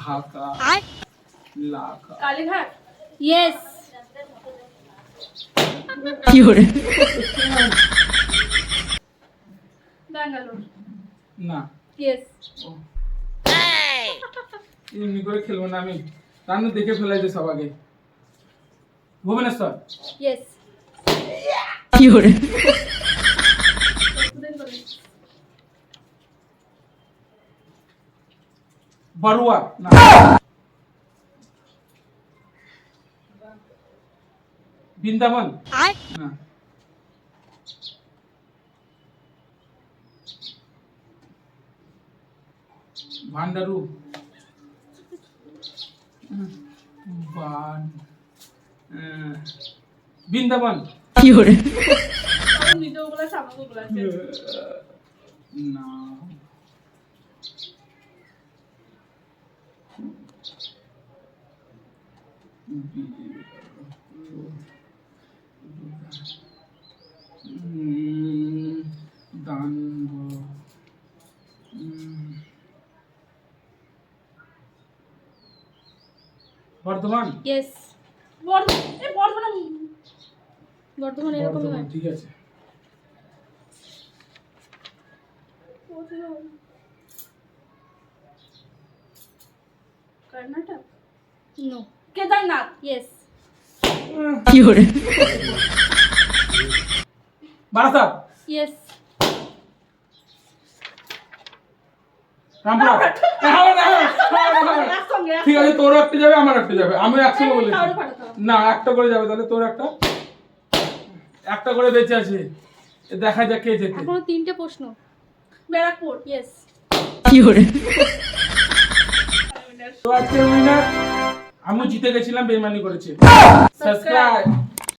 ঘাকা লাখা। কালীঘাট? ইয়েস ব্যাঙ্গালোর। না। ইয়েস এমনি করে খেলব না আমি। রান্না দেখে ফেলাইছে সবাকে ভুবনেশ্বর। ইয়েস বারুয়া বৃন্দাবন না। ভান্ডারু বান বৃন্দাবন। বলে আছে। না। দান্ড বর্ধমান ইয়েস বর্ধমান। বর্ধমান এরকম হয় ঠিক আছে। Karnataka? No Kedarnath. Yes Barasat. Yes Rampurhat. ঠিক আছে তোর একটা যাবে আমার একটা যাবে। আমি একসঙ্গে হবে। না একটা করে যাবে তাহলে তোর একটা। একটা করে বেঁচে আছে। এ দেখা যাক কে যেতে এখনও তিনটে প্রশ্ন। ব্যারাকপুর ইয়েস তো আজকে উইনার আমি জিতে গেছিলাম বেমানি করেছে। সাবস্ক্রাইব